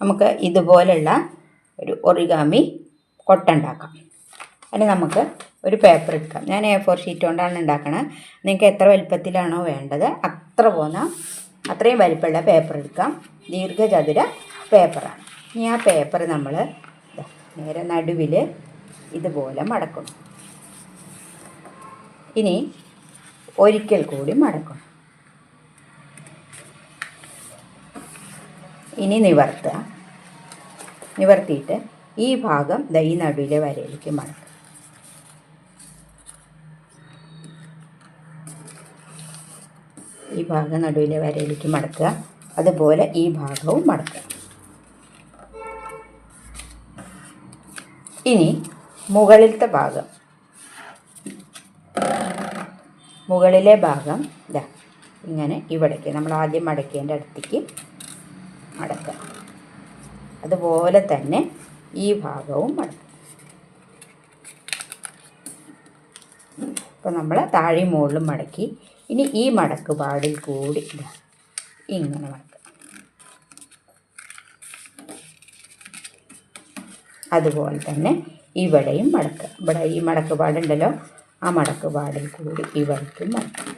നമുക്ക് ഇതുപോലുള്ള ഒരു ഒറിഗാമി കൊട്ട ഉണ്ടാക്കാം അതിന് നമുക്ക് ഒരു പേപ്പർ എടുക്കാം. ഞാൻ എ ഫോർ ഷീറ്റ് കൊണ്ടാണ് ഉണ്ടാക്കണത്. നിങ്ങൾക്ക് എത്ര വലിപ്പത്തിലാണോ വേണ്ടത് അത്ര പോന്ന അത്രയും വലിപ്പമുള്ള പേപ്പർ എടുക്കാം. ദീർഘചതുര പേപ്പറാണ് ഇനി ആ പേപ്പർ നമ്മൾ നേരെ നടുവിൽ ഇതുപോലെ മടക്കണം ഇനി ഒരിക്കൽ കൂടി മടക്കണം ഇനി നിവർത്തുക നിവർത്തിയിട്ട് ഈ ഭാഗം ദൈ നടുവിലെ വരയിലേക്ക് മടക്കുക ഈ ഭാഗം നടുവിലെ വരയിലേക്ക് മടക്കുക. അതുപോലെ ഈ ഭാഗവും മടക്കുക. ഇനി മുകളിലത്തെ ഭാഗം. മുകളിലെ ഭാഗം ഇതാ ഇങ്ങനെ ഇവിടേക്ക്. നമ്മൾ ആദ്യം മടക്കേണ്ട അടുത്തേക്ക് മടക്കുക അതുപോലെ തന്നെ ഈ ഭാഗവും മടക്കുക അപ്പോൾ നമ്മൾ താഴെ മുകളിലും മടക്കി. ഇനി ഈ മടക്ക് പാടിൽ കൂടി ഇങ്ങനെ മടക്കുക. അതുപോലെ തന്നെ ഇവിടെയും മടക്കുക. ഇവിടെ ഈ മടക്ക് പാടുണ്ടല്ലോ ആ മടക്ക് പാടിൽ കൂടി ഇവിടേക്കും മടക്കുക.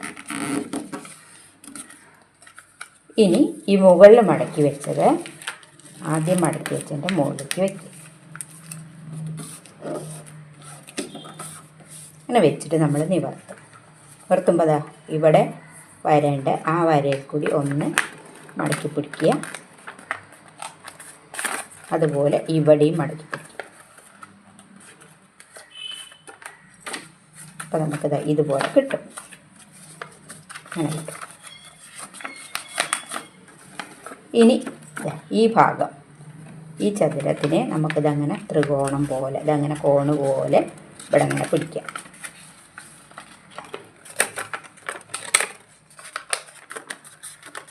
ഇനി ഈ മുകളിൽ മടക്കി വെച്ചത് ആദ്യം മടക്കി വെച്ചതിന്റെ മുകളിലേക്ക് വയ്ക്കും അങ്ങനെ വെച്ചിട്ട് നമ്മൾ നിവർത്തും. നിവർത്തുമ്പോൾ അതാ ഇവിടെ വരേണ്ട ആ വരയിൽ കൂടി ഒന്ന് മടക്കി പിടിക്കുക. അതുപോലെ ഇവിടെയും മടക്കി പിടിക്കുക. അപ്പോൾ നമുക്കിത് ഇതുപോലെ കിട്ടും. അങ്ങനെ കിട്ടും. ഇനി ഈ ഭാഗം ഈ ചതുരത്തിനെ നമുക്കിതങ്ങനെ ത്രികോണം പോലെ ഇതങ്ങനെ കോണ് പോലെ ഇവിടെ അങ്ങനെ പിടിക്കാം.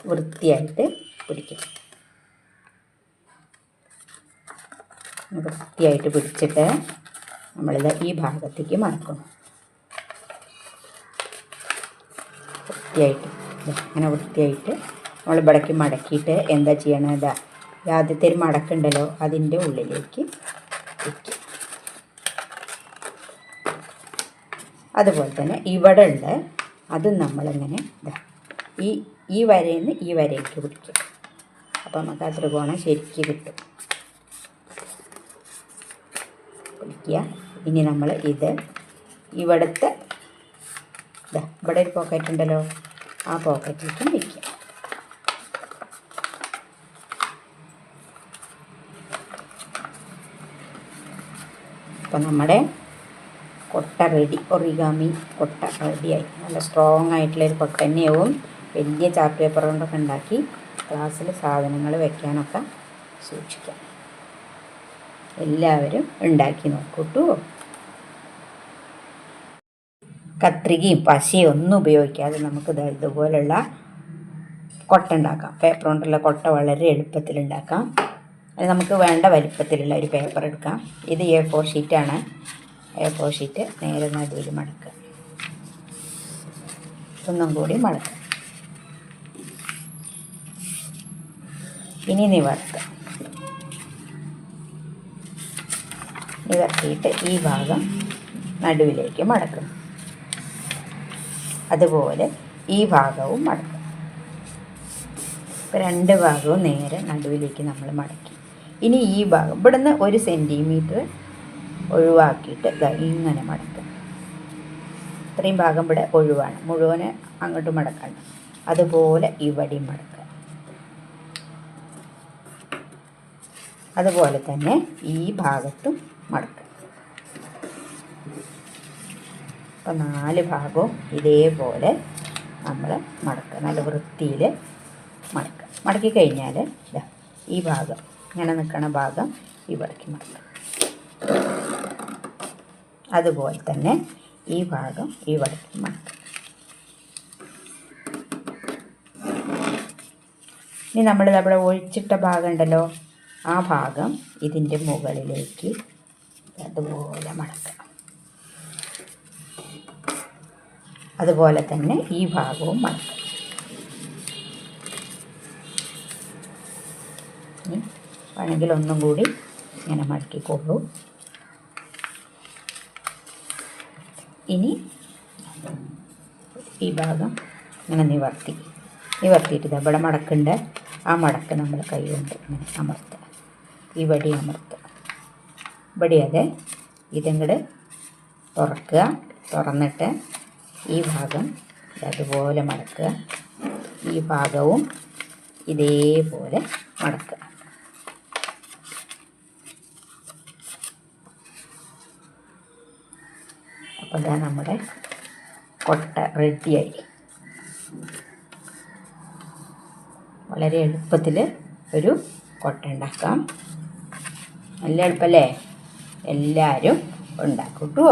വൃത്തിയായിട്ട് പിടിക്കും. വൃത്തിയായിട്ട് പിടിച്ചിട്ട് നമ്മളിത് ഈ ഭാഗത്തേക്ക് മറക്കണം. വൃത്തിയായിട്ട് അങ്ങനെ വൃത്തിയായിട്ട് നമ്മൾ ഇവിടേക്ക് മടക്കിയിട്ട് എന്താ ചെയ്യണത് ആദ്യത്തെ ഒരു മടക്കുണ്ടല്ലോ അതിന്റെ ഉള്ളിലേക്ക് വയ്ക്കും അതുപോലെ തന്നെ ഇവിടെ ഉണ്ട് അത് നമ്മളിങ്ങനെ ഇതാ ഈ ഈ വരയിൽ നിന്ന് ഈ വരയിലേക്ക് പിടിക്കും. അപ്പോൾ നമുക്ക് ആ ത്രികോണം ശരിക്ക് കിട്ടും. പിടിക്കുക. ഇനി നമ്മൾ ഇത് ഇവിടുത്തെ ഇതാ ഇവിടെ ഒരു പോക്കറ്റ് ഉണ്ടല്ലോ ആ പോക്കറ്റിലേക്കും വയ്ക്കുക അപ്പോൾ നമ്മുടെ കൊട്ട റെഡി ഒറിഗാമി കൊട്ട റെഡിയായി നല്ല സ്ട്രോങ് ആയിട്ടുള്ളൊരു കൊട്ട തന്നെയാവും. വലിയ ചാർട്ട് പേപ്പർ കൊണ്ടൊക്കെ ഉണ്ടാക്കി ക്ലാസ്സിൽ സാധനങ്ങൾ വെക്കാനൊക്കെ സൂക്ഷിക്കാം. എല്ലാവരും ഉണ്ടാക്കി നോക്കൂട്ടോ. കത്രികയും പശയും ഒന്നും ഉപയോഗിക്കാതെ നമുക്ക് ഇതുപോലുള്ള കൊട്ട ഉണ്ടാക്കാം. പേപ്പർ കൊണ്ടുള്ള കൊട്ട വളരെ എളുപ്പത്തിൽ ഉണ്ടാക്കാം അത് നമുക്ക് വേണ്ട വലിപ്പത്തിലുള്ള ഒരു പേപ്പർ എടുക്കാം. ഇത് എ ഫോർ ഷീറ്റാണ് എ ഫോർ ഷീറ്റ് നേരെ നടുവിൽ മടക്കുക. ഒന്നും കൂടി മടക്കുക. ഇനി നിവർത്തുക. നിവർത്തിയിട്ട് ഈ ഭാഗം നടുവിലേക്ക് മടക്കും. അതുപോലെ ഈ ഭാഗവും മടക്കും. രണ്ട് ഭാഗവും നേരെ നടുവിലേക്ക് നമ്മൾ മടക്കി. ഇനി ഈ ഭാഗം ഇവിടുന്ന് ഒരു സെന്റിമീറ്റർ ഒഴിവാക്കിയിട്ട് ഇങ്ങനെ മടക്കുക ഇത്രയും ഭാഗം ഇവിടെ ഒഴിവാണ്. മുഴുവൻ അങ്ങോട്ട് മടക്കണം. അതുപോലെ ഇവിടെയും മടക്കുക. അതുപോലെ തന്നെ ഈ ഭാഗത്തും മടക്കുക. അപ്പം നാല് ഭാഗവും ഇതേപോലെ നമ്മൾ മടക്കുക. നല്ല വൃത്തിയിൽ മടക്കുക. മടക്കി കഴിഞ്ഞാൽ ഈ ഭാഗം ഇങ്ങനെ നിൽക്കണ ഭാഗം ഇവിടേക്ക് മാറ്റും അതുപോലെ തന്നെ ഈ ഭാഗം ഇവിടേക്ക് മാറ്റും ഇനി നമ്മൾ നമ്മുടെ ഒഴിച്ചിട്ട ഭാഗം ഉണ്ടല്ലോ ആ ഭാഗം ഇതിന്റെ മുകളിലേക്ക് അതുപോലെ മടക്കണം അതുപോലെ തന്നെ ഈ ഭാഗവും മടക്കണം വേണമെങ്കിൽ ഒന്നും കൂടി ഇങ്ങനെ മടക്കിക്കൊള്ളൂ ഇനി ഈ ഭാഗം ഇങ്ങനെ നിവർത്തി. നിവർത്തിയിട്ട് ഇവിടെ മടക്കുണ്ട്. ആ മടക്ക് നമ്മൾ കൈ കൊണ്ട് ഇങ്ങനെ അമർത്തുക. ഇവിടെ അമർത്തുക. ഇവിടെ അതെ. ഇതിങ്ങോട്ട് തുറക്കുക. തുറന്നിട്ട് ഈ ഭാഗം അതുപോലെ മടക്കുക. ഈ ഭാഗവും ഇതേപോലെ മടക്കുക. അപ്പോൾ ഇതാ നമ്മുടെ കൊട്ട റെഡിയായി വളരെ എളുപ്പത്തിൽ ഒരു കൊട്ട ഉണ്ടാക്കാം. നല്ല എളുപ്പമല്ലേ എല്ലാവരും ഉണ്ടാക്കും കേട്ടോ